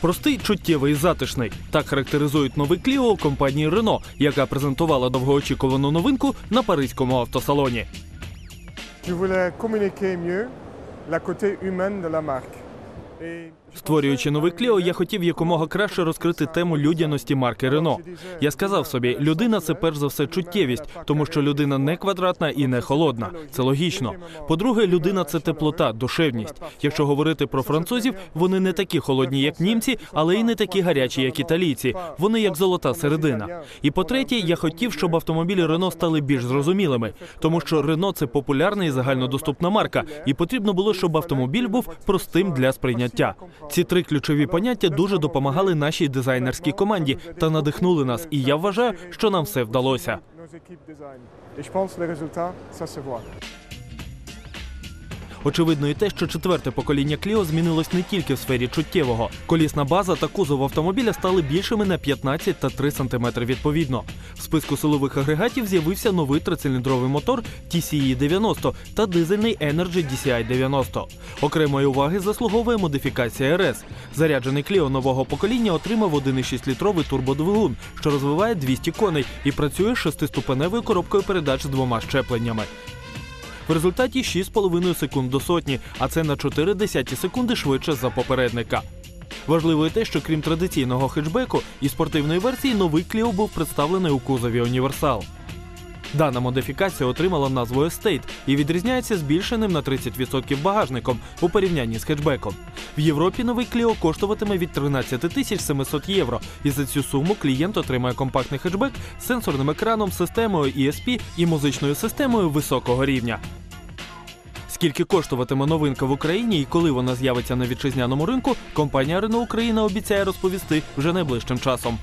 Простий, чуттєвий затишний. Так характеризують новий Кліо компанії Рено, яка презентувала довгоочікувану новинку на паризькому автосалоні. Je voulais communiquer mieux la côté humaine de la marque. Et Створюючи новий Кліо, я хотів якомога краще розкрити тему людяності марки Рено. Я сказав собі, людина це перш за все чуттєвість, тому що людина не квадратна і не холодна. Це логічно. По-друге, людина це теплота, душевність. Якщо говорити про французів, вони не такі холодні, як німці, але й не такі гарячі, як італійці. Вони як золота середина. І по-третє, я хотів, щоб автомобілі Рено стали більш зрозумілими, тому що Рено це популярна і загальнодоступна марка, і потрібно було, щоб автомобіль був простим для сприйняття. Ці три ключові поняття дуже допомагали нашій дизайнерській команді та надихнули нас. І я вважаю, що нам все вдалося. Очевидно, і те, що четверте покоління Кліо змінилось не тільки в сфері чуттєвого. Колісна база та кузов автомобіля стали більшими на 15 та 3 см відповідно. В списку силових агрегатів з'явився новий трициліндровий мотор TCE 90 та дизельний Energy DCI 90. Окремої уваги заслуговує модифікація РС. Заряджений Кліо нового покоління отримав 1,6 літровий турбодвигун, що розвиває 200 коней і працює шестиступеневою коробкою передач з двома щепленнями. В результаті 6,5 секунд до сотні, а це на 4 десяті секунди швидше за попередника. Важливо і те, що крім традиційного хетчбеку і спортивної версії, новий Кліо був представлений у кузові Універсал. Дана модифікація отримала назву Estate і відрізняється збільшеним на 30% багажником у порівнянні з хетчбеком. В Європі новий Кліо коштуватиме від 13 тисяч 700 євро, і за цю суму клієнт отримає компактний хетчбек з сенсорним екраном, системою ESP і музичною системою високого рівня. Скільки коштуватиме новинка в Україні і коли вона з'явиться на вітчизняному ринку, компанія Renault Україна обіцяє розповісти вже найближчим часом.